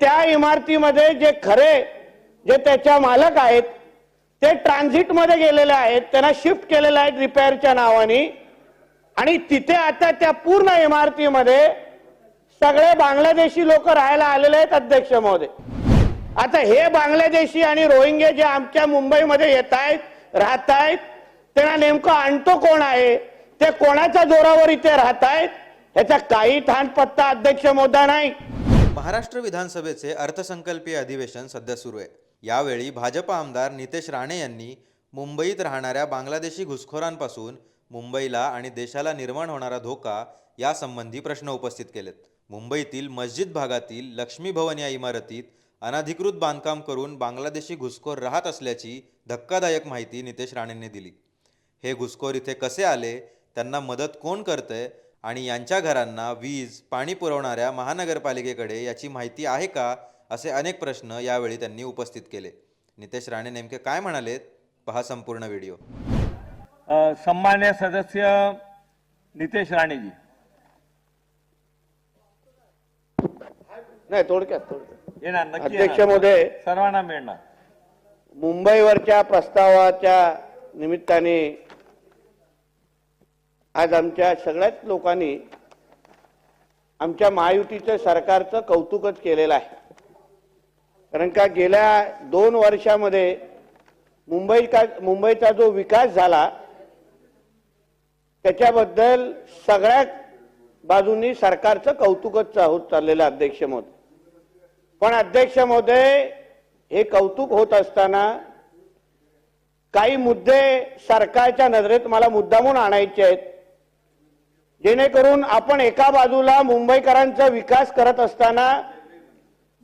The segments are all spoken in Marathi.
त्या इमारतीमध्ये जे खरे जे त्याच्या मालक आहेत ते ट्रान्झिटमध्ये गेलेले आहेत त्यांना शिफ्ट केलेले आहेत रिपेअरच्या नावाने. आणि तिथे आता त्या पूर्ण इमारतीमध्ये सगळे बांगलादेशी लोक राहायला आलेले आहेत अध्यक्ष महोदय. आता हे बांगलादेशी आणि रोहिंगे जे आमच्या मुंबईमध्ये येत आहेत राहत आहेत त्यांना नेमकं आणतो कोण आहे? ते कोणाच्या जोरावर इथे राहत आहेत? ह्याचा काही ठाण पत्ता अध्यक्ष मोदा नाही. महाराष्ट्र विधानसभेचे अर्थसंकल्पीय अधिवेशन सध्या सुरू आहे. यावेळी भाजप आमदार नितेश राणे यांनी मुंबईत राहणाऱ्या बांगलादेशी घुसखोरांपासून मुंबईला आणि देशाला निर्माण होणारा धोका यासंबंधी प्रश्न उपस्थित केलेत. मुंबईतील मस्जिद भागातील लक्ष्मी भवन या इमारतीत अनधिकृत बांधकाम करून बांगलादेशी घुसखोर राहत असल्याची धक्कादायक माहिती नितेश राणेंनी दिली. हे घुसखोर इथे कसे आले? त्यांना मदत कोण करतंय? आणि यांच्या घरांना वीज पाणी पुरवणाऱ्या महानगरपालिकेकडे याची माहिती आहे का असे अनेक प्रश्न यावेळी त्यांनी उपस्थित केले. नितेश राणे नेमके काय म्हणालेत? पहा संपूर्ण व्हिडिओ. अ, सन्मान्य सदस्य नितेश राणेजी. नाही थोडक्यात थोडक्यात. येणार अध्यक्ष. महोदय सर्वांना मिळणार. मुंबईवरच्या प्रस्तावाच्या निमित्ताने आज आमच्या सगळ्याच लोकांनी आमच्या महायुतीच्या सरकारचं कौतुकच केलेलं आहे. कारण का गेल्या दोन वर्षामध्ये मुंबई का मुंबईचा जो विकास झाला त्याच्याबद्दल सगळ्या बाजूंनी सरकारचं कौतुकच होत चाललेलं अध्यक्ष महोदय. पण अध्यक्ष महोदय हे कौतुक होत असताना काही मुद्दे सरकारच्या नजरेत मला मुद्दामून आणायचे आहेत. जेणेकरून आपण एका बाजूला मुंबईकरांचा विकास करत असताना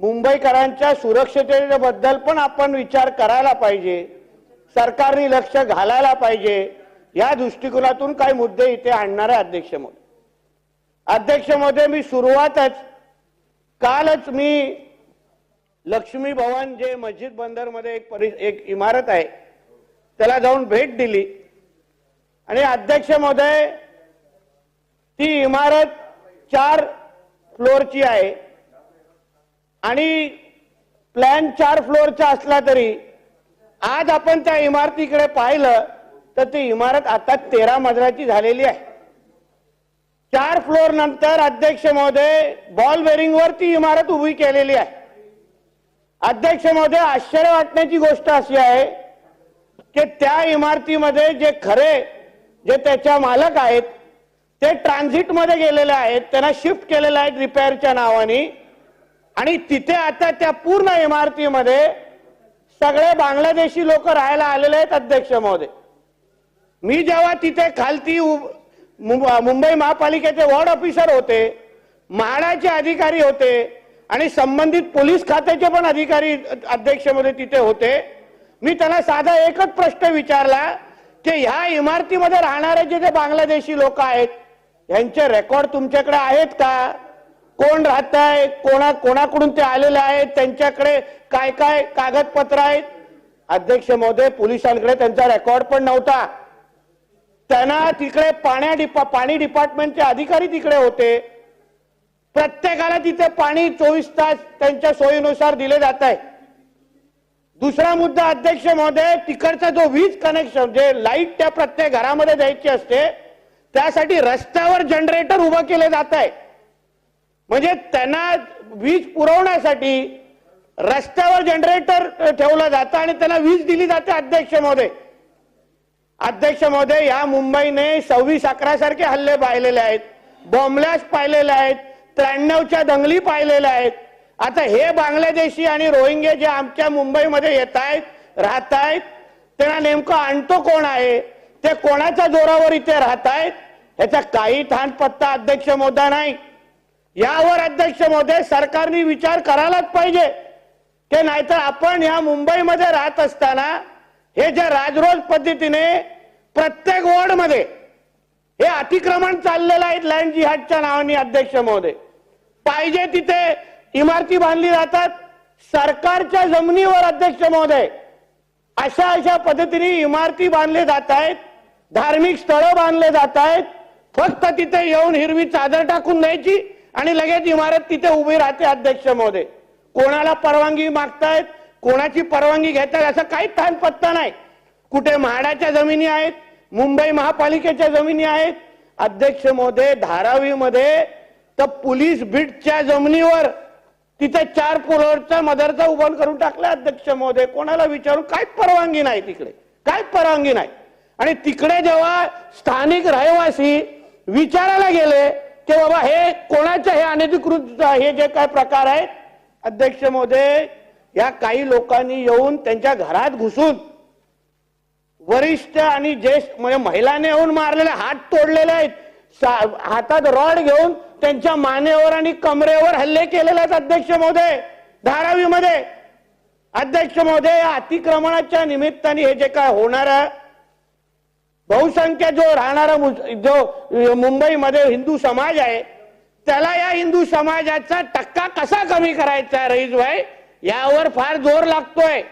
मुंबईकरांच्या सुरक्षिततेबद्दल पण आपण विचार करायला पाहिजे सरकारने लक्ष घालायला पाहिजे या दृष्टिकोनातून काही मुद्दे इथे आणणार आहे अध्यक्ष महोदय. अध्यक्ष महोदय मी सुरुवातच कालच मी लक्ष्मी भवन जे मस्जिद बंदरमध्ये एक परि एक इमारत आहे त्याला जाऊन भेट दिली. आणि अध्यक्ष महोदय ती इमारत चार फ्लोअरची आहे. आणि प्लॅन चार फ्लोअरचा असला तरी आज आपण त्या इमारतीकडे पाहिलं तर ती इमारत आता तेरा मजल्याची झालेली आहे. चार फ्लोअर नंतर अध्यक्ष महोदय बॉल बेरिंगवर ती इमारत उभी केलेली आहे. अध्यक्ष महोदय आश्चर्य वाटण्याची गोष्ट अशी आहे की त्या इमारतीमध्ये जे खरे जे त्याच्या मालक आहेत ते ट्रान्झिटमध्ये गेलेले आहेत त्यांना शिफ्ट केलेले आहेत रिपेअरच्या नावाने. आणि तिथे आता त्या पूर्ण इमारतीमध्ये सगळे बांगलादेशी लोक राहायला आलेले आहेत अध्यक्ष महोदय. मी जेव्हा तिथे खालती उ- मुंबई महापालिकेचे वॉर्ड ऑफिसर होते म्हाडाचे अधिकारी होते आणि संबंधित पोलीस खात्याचे पण अधिकारी अध्यक्षमध्ये तिथे होते मी त्यांना साधा एकच प्रश्न विचारला की ह्या इमारतीमध्ये राहणारे जे जे बांगलादेशी लोक आहेत यांचे रेकॉर्ड तुमच्याकडे आहेत का? कोण राहत आहे कोणा कोणाकडून ते आलेले आहेत? त्यांच्याकडे काय काय कागदपत्र आहेत? अध्यक्ष महोदय पोलिसांकडे त्यांचा रेकॉर्ड पण नव्हता. त्यांना तिकडे पाण्या डिपा पाणी डिपार्टमेंटचे अधिकारी तिकडे होते. प्रत्येकाला तिथे पाणी चोवीस तास त्यांच्या सोयीनुसार दिले जात आहे. दुसरा मुद्दा अध्यक्ष महोदय तिकडचा जो वीज कनेक्शन जे लाइट त्या प्रत्येक घरामध्ये द्यायची असते त्यासाठी रस्त्यावर जनरेटर उभं केले जात आहे. म्हणजे त्यांना वीज पुरवण्यासाठी रस्त्यावर जनरेटर ठेवलं जातं आणि त्यांना वीज दिली जाते अध्यक्ष महोदय. अध्यक्ष महोदय या मुंबईने सव्वीस अकरा सारखे हल्ले पाहिलेले आहेत बॉम्बलॅश पाहिलेले आहेत त्र्याण्णवच्या दंगली पाहिलेल्या आहेत. आता हे बांगलादेशी आणि रोहिंगे जे आमच्या मुंबईमध्ये येत आहेत राहत आहेत त्यांना नेमकं आणतो कोण आहे? ते कोणाच्या जोरावर इथे राहत आहेत याचा काही ठाण पत्ता अध्यक्ष मोदा नाही. यावर अध्यक्ष महोदय सरकारने विचार करायलाच पाहिजे. ते नाहीतर आपण या मुंबईमध्ये राहत असताना हे जे राजरोज पद्धतीने प्रत्येक वॉर्डमध्ये हे अतिक्रमण चाललेलं आहे लँड जिहादच्या नावाने अध्यक्ष महोदय पाहिजे तिथे इमारती बांधली जातात. सरकारच्या जमिनीवर अध्यक्ष महोदय अशा अशा पद्धतीने इमारती बांधले जात आहेत. धार्मिक स्थळं बांधले जात आहेत. फक्त तिथे येऊन हिरवी चादर टाकून द्यायची आणि लगेच इमारत तिथे उभी राहते अध्यक्ष महोदय. कोणाला परवानगी मागतायत कोणाची परवानगी घेतायत असं काही थान पत्ता नाही. कुठे म्हाडाच्या जमिनी आहेत मुंबई महापालिकेच्या जमिनी आहेत. अध्यक्ष महोदय धारावीमध्ये तर पोलीस बीटच्या जमिनीवर तिथे चार पोलवरचा मदरचा उभं करून टाकला अध्यक्ष महोदय. कोणाला विचारून काय परवानगी नाही तिकडे? काय परवानगी नाही? आणि तिकडे जेव्हा स्थानिक रहिवासी विचारायला गेले की बाबा हे कोणाच्या हे अनधिकृत हे जे काय प्रकार आहेत? अध्यक्ष महोदय या काही लोकांनी येऊन त्यांच्या घरात घुसून वरिष्ठ आणि ज्येष्ठ म्हणजे महिलाने येऊन मारलेले हात तोडलेले आहेत. हातात रॉड घेऊन त्यांच्या मानेवर आणि कमरेवर हल्ले केलेले आहेत अध्यक्ष महोदय धारावीमध्ये. अध्यक्ष महोदय या अतिक्रमणाच्या निमित्ताने हे जे काय होणार बहुसंख्य जो राहणारा जो मुंबईमध्ये हिंदू समाज आहे त्याला या हिंदू समाजाचा टक्का कसा कमी करायचा रईस भाई? यावर फार जोर लागतोय.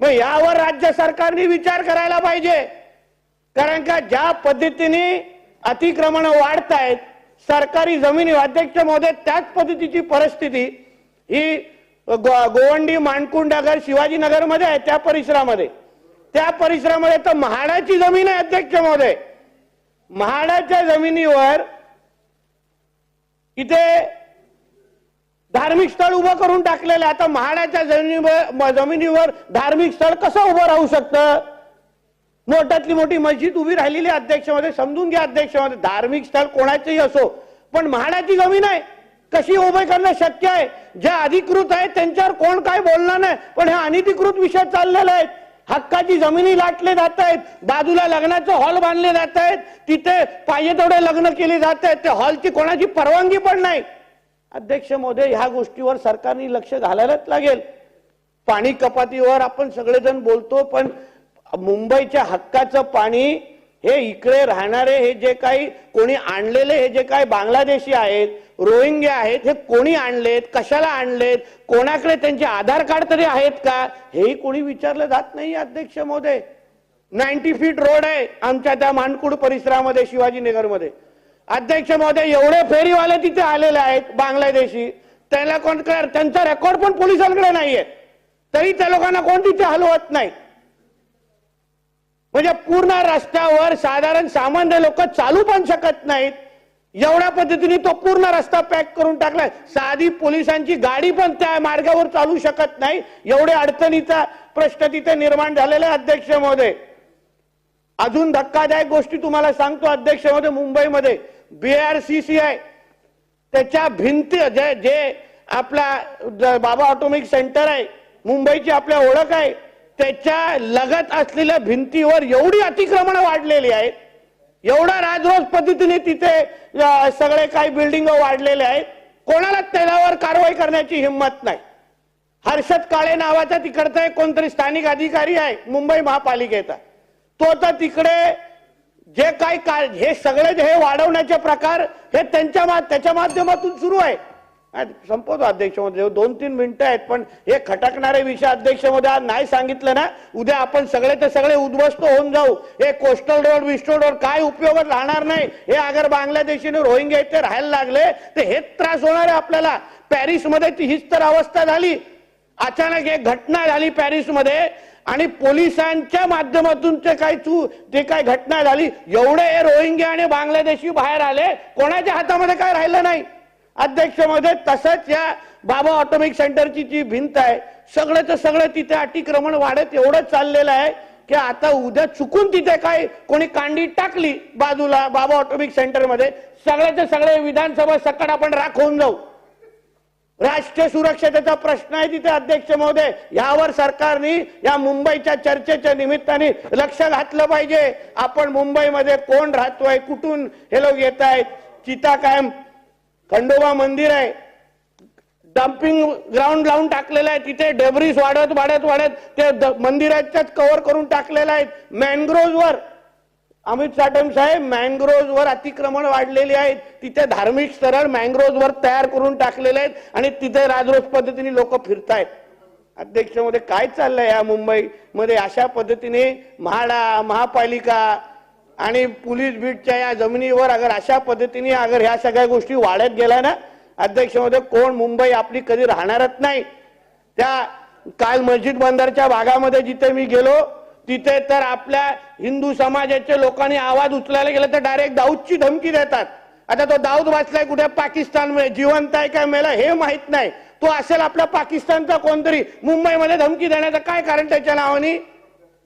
मग यावर राज्य सरकारने विचार करायला पाहिजे. कारण का ज्या पद्धतीने अतिक्रमण वाढत आहेत सरकारी जमिनी अध्यक्ष महोदय त्याच पद्धतीची परिस्थिती ही गोवंडी मानकुंड नगर शिवाजीनगरमध्ये आहे त्या परिसरामध्ये. त्या परिसरामध्ये तर म्हाडाची जमीन आहे अध्यक्ष महोदय. म्हाडाच्या जमिनीवर इथे धार्मिक स्थळ उभं करून टाकलेलं आहे. आता महाडाच्या जमिनीवर जमिनीवर धार्मिक स्थळ कसं उभं राहू शकतं? मोठ्यातली मोठी मस्जिद उभी राहिलेली आहे अध्यक्षमध्ये समजून घ्या अध्यक्षमध्ये धार्मिक स्थळ कोणाचंही असो पण म्हाडाची जमीन आहे. कशी उभे करणं शक्य आहे? ज्या अधिकृत आहेत त्यांच्यावर कोण काय बोलणार नाही. पण हे अनधिकृत विषय चाललेले आहेत हक्काची जमिनी लाटले जात आहेत बाजूला लग्नाचं हॉल बांधले जात आहेत तिथे पाहिजे तेवढे लग्न केले जात आहेत त्या हॉलची कोणाची परवानगी पण नाही. अध्यक्ष मोदी ह्या गोष्टीवर सरकारने लक्ष घालायलाच लागेल. पाणी कपातीवर आपण सगळेजण बोलतो पण मुंबईच्या हक्काचं पाणी हे इकडे राहणारे हे जे काही कोणी आणलेले हे जे काही बांगलादेशी आहेत रोहिंग्या आहेत हे कोणी आणलेत कशाला आणलेत कोणाकडे त्यांचे आधार कार्ड तरी आहेत का? हेही कोणी विचारलं जात नाही अध्यक्ष महोदय. नाईन्टी फीट रोड आहे आमच्या त्या मानकुड परिसरामध्ये शिवाजीनगरमध्ये. अध्यक्ष महोदय एवढे फेरीवाले तिथे आलेले आहेत बांगलादेशी. त्याला कोण त्यांचा रेकॉर्ड पण पोलिसांकडे नाहीये. तरी त्या लोकांना कोण तिथे हलवत नाही? म्हणजे पूर्ण रस्त्यावर साधारण सामान्य लोक चालू पण शकत नाहीत. एवढ्या पद्धतीने तो पूर्ण रस्ता पॅक करून टाकलाय. साधी पोलिसांची गाडी पण त्या मार्गावर चालू शकत नाही. एवढे अडचणीचा प्रश्न तिथे निर्माण झालेला आहे अध्यक्ष महोदय. अजून धक्कादायक गोष्टी तुम्हाला सांगतो अध्यक्ष महोदय मुंबईमध्ये बीआरसीसी आहे त्याच्या भिंती जे जे आपला बाबा ऑटोमिक सेंटर आहे मुंबईची आपल्या ओळख आहे. त्याच्या लगत असलेल्या भिंतीवर एवढी अतिक्रमण वाढलेली आहेत. एवढा राजरोज पद्धतीने तिथे सगळे काही बिल्डिंग वाढलेले आहेत. कोणाला त्याच्यावर कारवाई करण्याची हिंमत नाही. हर्षद काळे नावाचा तिकडचा एक कोणतरी स्थानिक अधिकारी आहे मुंबई महापालिकेचा. तो तर तिकडे जे काही काय हे सगळे जे हे वाढवण्याचे प्रकार हे त्यांच्या त्याच्या माध्यमातून सुरू आहे. संपवतो अध्यक्षमध्ये दोन तीन मिनिटं आहेत पण हे खटकणारे विषय अध्यक्षमध्ये आज नाही सांगितलं ना? उद्या आपण सगळे ते सगळे उद्ध्वस्त होऊन जाऊ. हे कोस्टल रोड विस्टल रोड काय उपयोगात राहणार नाही? हे अगर बांगलादेशीने रोहिंग्या इथे राहायला लागले तर हेच त्रास होणार आहे आपल्याला. पॅरिसमध्ये ती हीच तर अवस्था झाली. अचानक एक घटना झाली पॅरिसमध्ये आणि पोलिसांच्या माध्यमातून ते काय चू ते काय घटना झाली? एवढे हे रोहिंग्या आणि बांगलादेशी बाहेर आले कोणाच्या हातामध्ये काय राहिलं नाही? अध्यक्षमध्ये तसंच या बाबा ऑटोमिक सेंटरची जी भिंत आहे सगळं सगळं तिथे अतिक्रमण वाढत एवढं चाललेलं आहे की आता उद्या चुकून तिथे काय कोणी कांडी टाकली बाजूला बाबा ऑटोमिक सेंटरमध्ये सगळ्याचे सगळे विधानसभा सकट आपण राखवून जाऊ. राष्ट्रीय सुरक्षतेचा प्रश्न आहे तिथे अध्यक्ष महोदय. यावर सरकारने या मुंबईच्या चर्चेच्या निमित्ताने लक्ष घातलं पाहिजे. आपण मुंबईमध्ये कोण राहतोय कुठून हे लोक येत आहेत चिता कायम खंडोबा मंदिर आहे. डम्पिंग ग्राउंड लावून टाकलेलं आहे. तिथे डेब्रिस वाढत वाढत वाढत ते द- मंदिराच्याच कव्हर करून टाकलेलं आहेत. मॅनग्रोव्हवर अमित साटम साहेब मॅनग्रोव्हवर अतिक्रमण वाढलेली आहेत. तिथे धार्मिक स्थळ मॅनग्रोव्हवर तयार करून टाकलेले आहेत. आणि तिथे राजरोज पद्धतीने लोक फिरतायत. अध्यक्षमध्ये काय चाललंय या मुंबईमध्ये? अशा पद्धतीने म्हाडा महापालिका आणि पोलीस बीटच्या या जमिनीवर अगर अशा पद्धतीने अगर ह्या सगळ्या गोष्टी वाढत गेल्या ना अध्यक्ष महोदय कोण मुंबई आपली कधी राहणारच नाही. त्या काल मस्जिद बंदरच्या भागामध्ये जिथे मी गेलो तिथे तर आपल्या हिंदू समाजाच्या लोकांनी आवाज उचलायला गेला तर डायरेक्ट दाऊदची धमकी देतात. आता तो दाऊद वाचलाय कुठे? पाकिस्तानमध्ये. जिवंत आहे काय मेला हे माहीत नाही. तो असेल आपल्या पाकिस्तानचा कोणतरी मुंबईमध्ये धमकी देण्याचं काय कारण त्याच्या नावाने?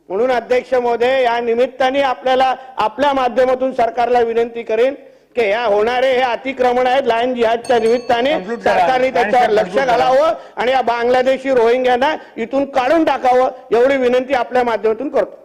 म्हणून अध्यक्ष महोदय या निमित्ताने आपल्याला आपल्या माध्यमातून सरकारला विनंती करेन की या होणारे हे अतिक्रमण आहेत लाईन जिहादच्या निमित्ताने. सरकारने त्याच्यावर लक्ष. घालावं आणि या बांगलादेशी रोहिंग्यांना इथून काढून टाकावं एवढी विनंती आपल्या माध्यमातून करतो